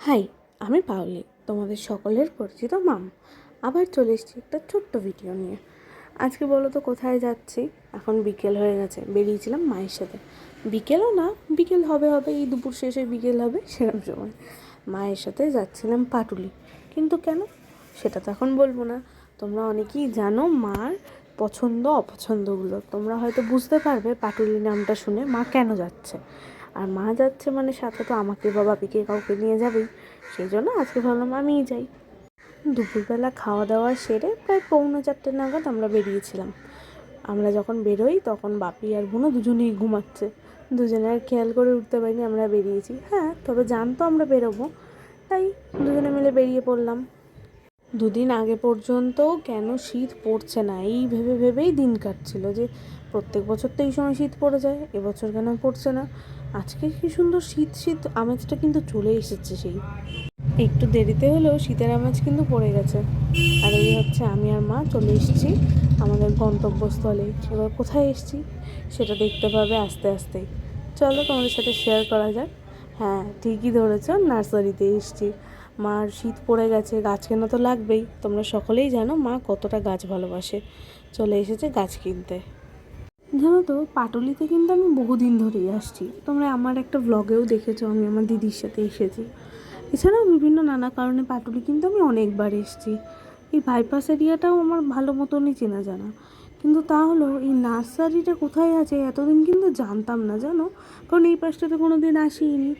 High, আমি পাওলি, তোমাদের সকলের পরিচিত মাম। আবার চলে এসেছি একটা ছোট্ট ভিডিও নিয়ে। আজকে বলো তো কোথায় যাচ্ছি? এখন বিকেল হয়ে গেছে, বেরিয়েছিলাম মায়ের সাথে। বিকেলও না, বিকেল হবে হবে, এই দুপুর শেষে বিকেল হবে সেরকম সময়। মায়ের সাথে যাচ্ছিলাম পাটুলি। কিন্তু কেন? সেটা তো এখন বলব না। তোমরা অনেকেই জানো মার পছন্দ অপছন্দগুলো তোমরা হয়তো বুঝতে পারবে পাটুলি নামটা শুনে মা কেন যাচ্ছে। আর মা যাচ্ছে মানে সাথে তো আমাকে বা বাপিকে কাউকে নিয়ে যাবেই। সেই জন্য আজকে ভাবলাম আমিই যাই। দুপুরবেলা খাওয়া দাওয়া সেরে প্রায় পৌনে চারটে নাগাদ আমরা বেরিয়েছিলাম। আমরা যখন বেরোই তখন বাপি আর বোনও দুজনেই ঘুমাচ্ছে। দুজনে আর খেয়াল করে উঠতে পারিনি আমরা বেরিয়েছি। হ্যাঁ তবে জানতো আমরা বেরোবো। তাই দুজনে মিলে বেরিয়ে পড়লাম। দুদিন আগে পর্যন্ত কেন শীত পড়ছে না? এই ভেবে ভেবেই দিন কাটছিল যে প্রত্যেক বছর তো এই সময় শীত পড়ে যায়, এবছর কেন পড়ছে না? আজকে কি সুন্দর শীত শীত, আমেজটা কিন্তু চলে এসেছে সেই। একটু দেরিতে হলেও শীতের আমেজ কিন্তু পড়ে গেছে। আর এই হচ্ছে আমি আর মা চলে এসেছি আমাদের গন্তব্যস্থলে। এবার কোথায় এসেছি সেটা দেখতে পাবে আস্তে আস্তেই চলো তোমাদের সাথে শেয়ার করা যাক। হ্যাঁ ঠিকই ধরেছ, নার্সারিতে এসেছি। মার শীত পড়ে গেছে, গাছ কেনা তো লাগবেই। তোমরা সকলেই জানো মা কতটা গাছ ভালোবাসে। চলে এসেছে গাছ কিনতে। জানো তো পাটুলিতে কিন্তু আমি বহুদিন ধরেই আসছি। তোমরা আমার একটা ব্লগেও দেখেছ, আমি আমার দিদির সাথে এসেছি। এছাড়াও বিভিন্ন নানা কারণে পাটুলি কিন্তু আমি অনেকবার এসেছি। এই বাইপাস এরিয়াটাও আমার ভালো মতনই চেনা জানা। কিন্তু তা হলো, এই নার্সারিটা কোথায় আছে এতদিন কিন্তু জানতাম না, জানো? কারণ এই পাশটাতে কোনো দিন আসিনি।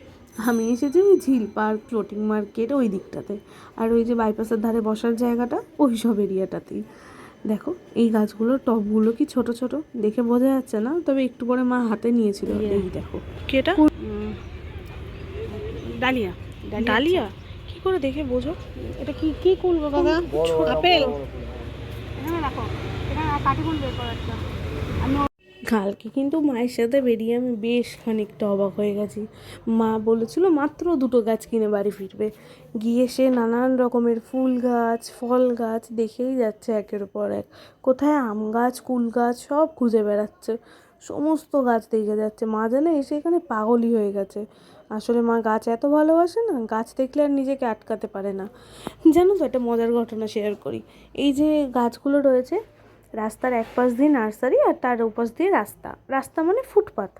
আমি এসেছি ওই ঝিল পার্ক ফ্লোটিং মার্কেট ওই দিকটাতে। আর ওই যে বাইপাসের ধারে বসার জায়গাটা, ওই সব এরিয়াটাতেই দেখো এই গাছগুলোর টবগুলো কি ছোট ছোট? দেখে বোঝা যাচ্ছে না তবে একটু পরে মা হাতে নিয়েছিল। এই দেখো। কি এটা? ডালিয়া। ডালিয়া। কি করে দেখে বোঝো? এটা কি কি কুল বাবা? আপেল? এখানে রাখো এখানে কাঠিগুল বের করার কালকে কিন্তু মায়ের সাথে বেরিয়ে আমি বেশ খানিকটা অবাক হয়ে গেছি। মা বলেছিল, মাত্র দুটো গাছ কিনে বাড়ি ফিরবে। গিয়ে সে নানান রকমের ফুল গাছ, ফল গাছ দেখেই যাচ্ছে একের পর এক। কোথায় আম গাছ, কুল গাছ, সব খুঁজে বেড়াচ্ছে। সমস্ত গাছ দেখে যাচ্ছে। মা যেন এসে এখানে পাগলই হয়ে গেছে। আসলে মা গাছ এত ভালোবাসে না, গাছ দেখলে আর নিজেকে আটকাতে পারে না। জানো তো, একটা মজার ঘটনা শেয়ার করি। এই যে গাছগুলো রয়েছে রাস্তার এক পাশ দিয়ে নার্সারি আর তার ওপাশ দিয়ে রাস্তা। রাস্তা মানে ফুটপাত।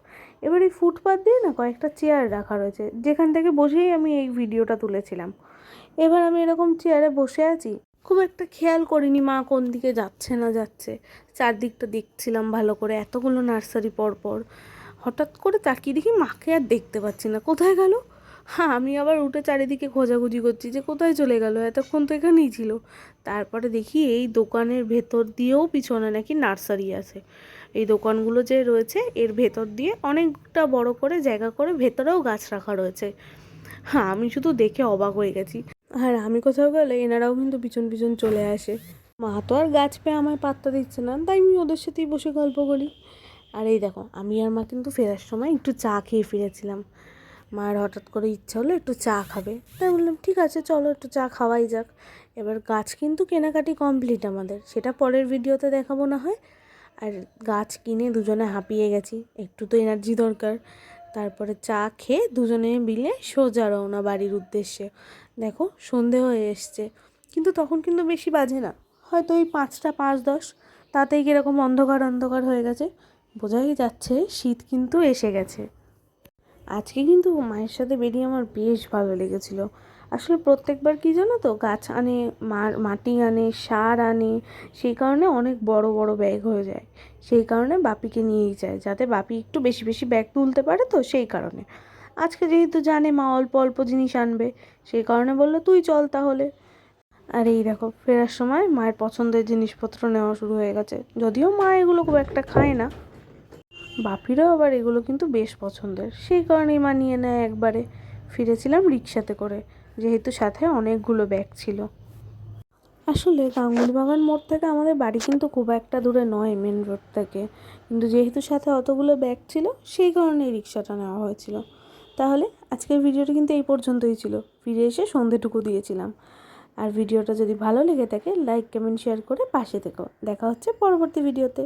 এবার এই ফুটপাথ দিয়ে না কয়েকটা চেয়ার রাখা রয়েছে। যেখান থেকে বসেই আমি এই ভিডিওটা তুলেছিলাম। এবার আমি এরকম চেয়ারে বসে আছি। খুব একটা খেয়াল করিনি মা কোন দিকে যাচ্ছে না যাচ্ছে। চারদিকটা দেখছিলাম ভালো করে এতগুলো নার্সারি পরপর। হঠাৎ করে তাকিয়ে দেখি মাকে আর দেখতে পাচ্ছি না। কোথায় গেল? হ্যাঁ আমি আবার উঠে চারিদিকে খোঁজাখুঁজি করছি যে কোথায় চলে গেল, এতক্ষণ তো এখানেই ছিল। তারপরে দেখি এই দোকানের ভেতর দিয়েও পিছনে নাকি নার্সারি আছে। এই দোকানগুলো যে রয়েছে, এর ভেতর দিয়ে অনেকটা বড় করে জায়গা করে ভেতরেও গাছ রাখা রয়েছে। হ্যাঁ আমি শুধু দেখে অবাক হয়ে গেছি। আর আমি কোথাও গেলে এনারাও কিন্তু পিছন পিছন চলে আসে। মা তো আর গাছ পেয়ে আমায় পাত্তা দিচ্ছে না, তাই আমি ওদের সাথেই বসে গল্প করি। আর এই দেখো, আমি আর মা কিন্তু ফেরার সময় একটু চা খেয়ে ফিরেছিলাম। মায়ের হঠাৎ করে ইচ্ছা হলো একটু চা খাবে। তাই বললাম, ঠিক আছে, চলো একটু চা খাওয়াই যাক। এবার গাছ কিন্তু কেনাকাটি কমপ্লিট আমাদের। সেটা পরের ভিডিওতে দেখাবো না হয়। আর গাছ কিনে দুজনে হাঁপিয়ে গেছি। একটু তো এনার্জি দরকার। তারপরে চা খেয়ে দুজনে মিলে সোজা রওনা বাড়ির উদ্দেশ্যে। দেখো, সন্ধে হয়ে এসছে। কিন্তু তখন কিন্তু বেশি বাজে না। হয়তো ওই পাঁচটা পাঁচ দশ। তাতেই কীরকম অন্ধকার অন্ধকার হয়ে গেছে। বোঝাই যাচ্ছে শীত কিন্তু এসে গেছে। আজকে কিন্তু মায়ের সাথে বেরিয়ে আমার বেশ ভালো লেগেছিল। আসলে প্রত্যেকবার কি জানো তো, গাছ আনে মাটি আনে, সার আনে, সেই কারণে অনেক বড় বড় ব্যাগ হয়ে যায়। সেই কারণে বাপিকে নিয়েই যায়, যাতে বাপি একটু বেশি বেশি ব্যাগ তুলতে পারে তো সেই কারণে। আজকে যেহেতু জানে মা অল্প অল্প জিনিস আনবে, সেই কারণে বলল, তুই চল তাহলে। আর এই দেখো, ফেরার সময় মায়ের পছন্দের জিনিসপত্র নেওয়া শুরু হয়ে গেছে। যদিও মা এগুলো খুব একটা খায় না বাপিরও আবার এগুলো কিন্তু বেশ পছন্দের। সেই কারণেই মা নিয়ে নেয় একবারে। ফিরেছিলাম রিক্সাতে করে, যেহেতু সাথে অনেকগুলো ব্যাগ ছিল। আসলে গাঙ্গুলি বাগান মোড় থেকে আমাদের বাড়ি কিন্তু খুব একটা দূরে নয় মেন রোড থেকে। কিন্তু যেহেতু সাথে অতগুলো ব্যাগ ছিল, সেই কারণে রিক্সাটা নেওয়া হয়েছিল। তাহলে আজকের ভিডিওটা কিন্তু এই পর্যন্তই ছিল। ফিরে এসে সন্ধেটুকু দিয়েছিলাম। আর ভিডিওটা যদি ভালো লেগে থাকে লাইক কমেন্ট শেয়ার করে পাশে থেকো। দেখা হচ্ছে পরবর্তী ভিডিওতে।